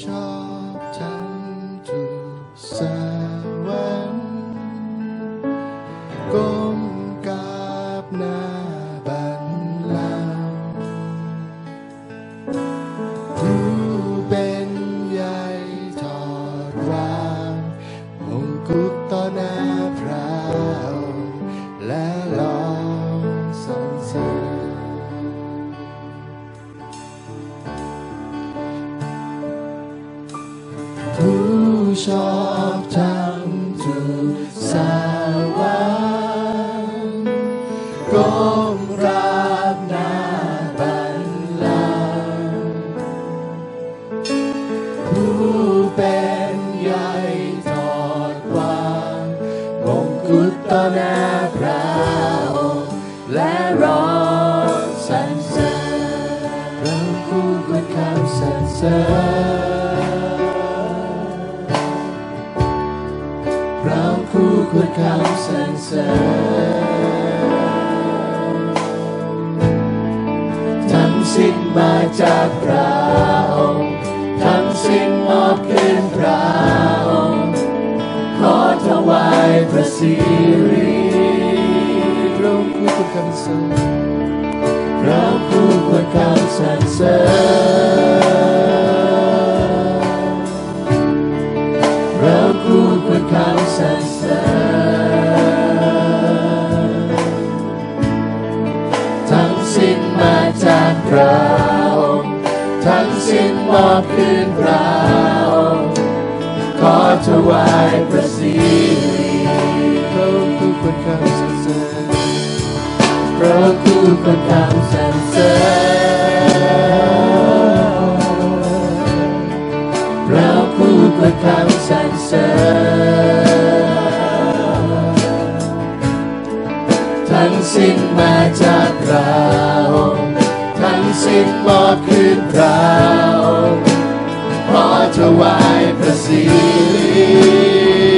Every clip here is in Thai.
ชอบทำทุกสวรรค์ก้มกราบหน้า ริญเราคู่ควรคำสรรเสริญทั้งสิ้นมาจากพระองค์ทั้งสิ้นมอบคืนพระองค์ขอถวายพระสิริเราคู่ควรคำสรรเราคู่ควรคำสรรเสริญ ระองค์ทั้งสิ้นมอบคืนพระองค์ขอถวายพระสิริเราคู่ควรคำสรรเสริญเราคู่ควรคำสรรเสริญเราคู่ควรคำ ทั้งสิ้นมอบคืนพระองค์ขอถวายพระสิริ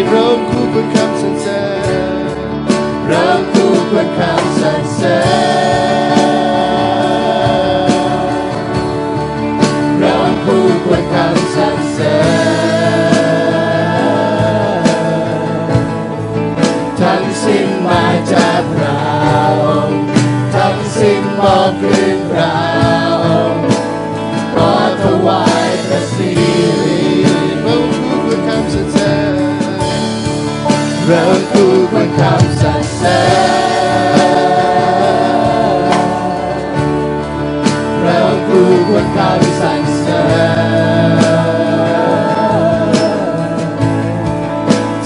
เราคู่ควรคำสรรเสริญเราคู่ควรคำสรรเสริญเราคู่ควรคำสรรเสริญทั้งสิ้นมาจากพระองค์ทั้งสิ้นมอบคืนพระ เราคู่ควรคำสรรเสริญเราคู่ควรคำสรรเสริญ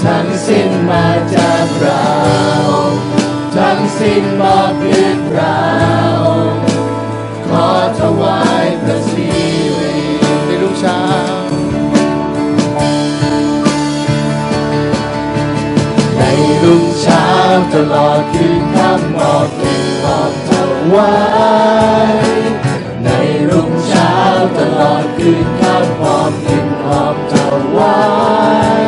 ทั้งสิ้นมาจากเรา ทั้งสิ้นมอบยืนเรา รุ่งเช้าตลอดคืนค่ำมอบคืนมอบถวายในรุ่งเช้าตลอดคืนค่ำมอบคืนมอบถวาย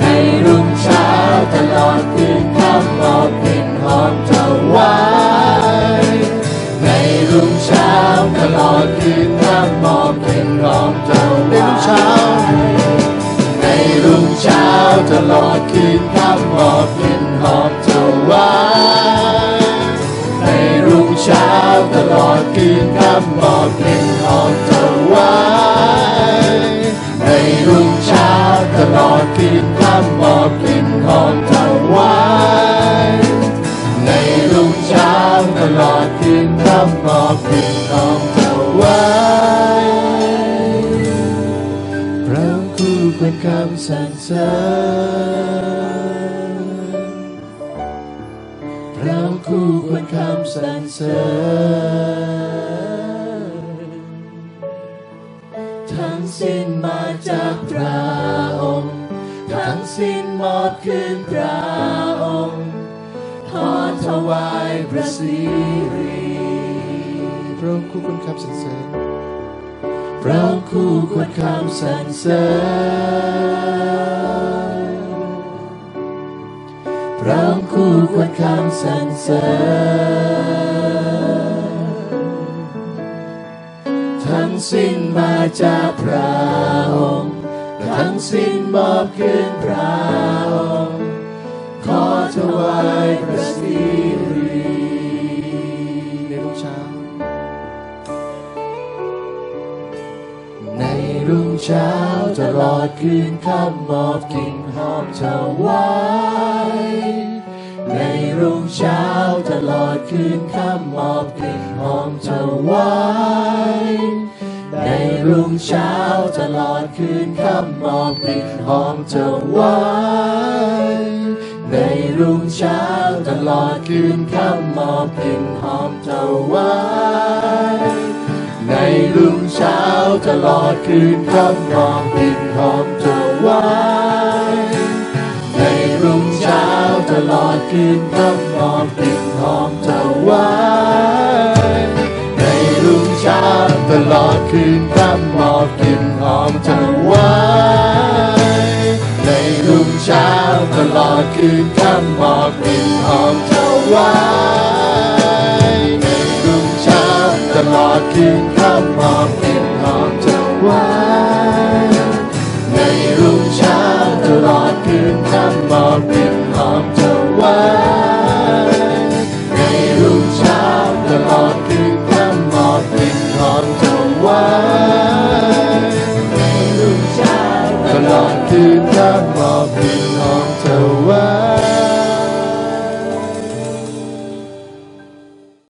ในรุ่งเช้าตลอดคืนค่ำมอบคืนมอบถวาในรุ่งเช้าตลอดคืนค่ำมอบคืนมอบถวายใน ตลอดคืนค่ำมอบกลิ่นหอมถวายในรุ่งเช้าตลอดคืนค่ำมอบกลิ่นหอมถวายในรุ่งเช้าตลอดคืนค่ำมอบกลิ่นหอมถวายในรุ่งเช้าตลอดคืนค่ำมอบกลิ่นหอม สรรเสริญเราคู่ควรคำสรรเสริญทั้งสิ้นมาจากพระองค์ ทั้งสิ้นมอบคืนพระองค์ขอถวายพระสิริเราคู่ควรคำสรรเสริญ เราคู่ควรคำสรรเสริญเราคู่ควรคำสรรเสริญทั้งสิ้นมาจากพระองค์ทั้งสิ้นมอบคืนพระองค์ขอถวายพ เช้าตลอดคืนค่ำมอบกลิ่นหอมถวายในรุ่งเช้าตลอดคืนค่ำมอบกลิ่นหอมถวายในรุ่งเช้าตลอดคืนค่ำมอบกลิ่นหอมถวายในรุ่งเช้าตลอดคืนค่ำมอบกลิ่นหอมถวาย ในรุ่งเช้าตลอดคืนคำมองกลิ่นหอมถวายในรุ่งเช้าตลอดคืนคำมองกลิ่นหอมถวายในรุ่งเช้าตลอดคืนคำมองกลิ่นหอมถวายในรุ่งเช้าตลอดคืนคำมองกลิ่นหอมถ